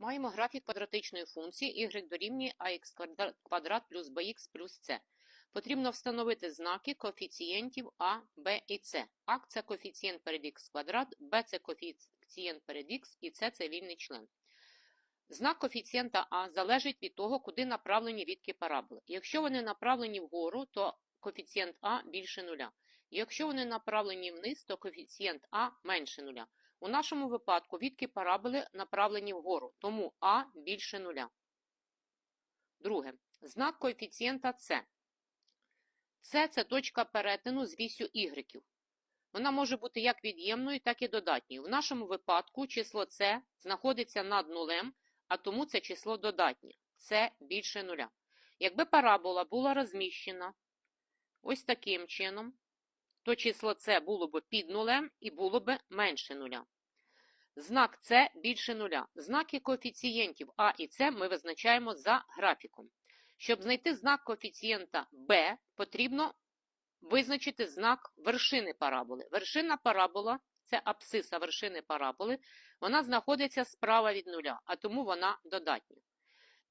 Маємо графік квадратичної функції y дорівнює ax квадрат, плюс bx плюс c. Потрібно встановити знаки коефіцієнтів а, b і c. А – це коефіцієнт перед х квадрат, b – це коефіцієнт перед х і c – це вільний член. Знак коефіцієнта а залежить від того, куди направлені відки параболи. Якщо вони направлені вгору, то коефіцієнт а більше нуля. Якщо вони направлені вниз, то коефіцієнт а менше нуля. У нашому випадку відки параболи направлені вгору, тому а більше нуля. Друге. Знак коефіцієнта С. С – це точка перетину з вісю y. Вона може бути як від'ємною, так і додатньою. В нашому випадку число С знаходиться над нулем, а тому це число додатнє. С більше нуля. Якби парабола була розміщена ось таким чином, то число С було б під нулем і було б менше нуля. Знак С більше нуля. Знаки коефіцієнтів А і С ми визначаємо за графіком. Щоб знайти знак коефіцієнта b, потрібно визначити знак вершини параболи. Вершина парабола це абсиса вершини параболи, вона знаходиться справа від нуля, а тому вона додатня.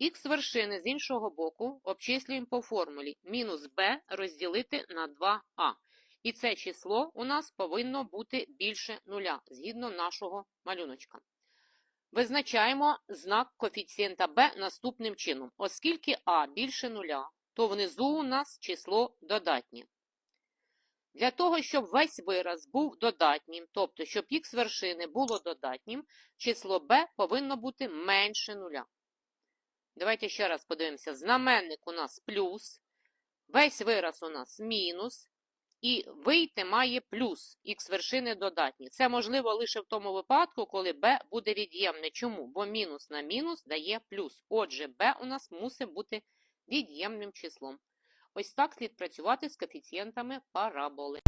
Х вершини з іншого боку обчислюємо по формулі мінус b розділити на 2а. І це число у нас повинно бути більше нуля, згідно нашого малюночка. Визначаємо знак коефіцієнта b наступним чином. Оскільки а більше нуля, то внизу у нас число додатнє. Для того, щоб весь вираз був додатнім, тобто, щоб х вершини було додатнім, число b повинно бути менше нуля. Давайте ще раз подивимося. Знаменник у нас плюс, весь вираз у нас мінус, і вийти має плюс х вершини додатні. Це можливо лише в тому випадку, коли b буде від'ємне. Чому? Бо мінус на мінус дає плюс. Отже, b у нас мусить бути від'ємним числом. Ось так слід працювати з коефіцієнтами параболи.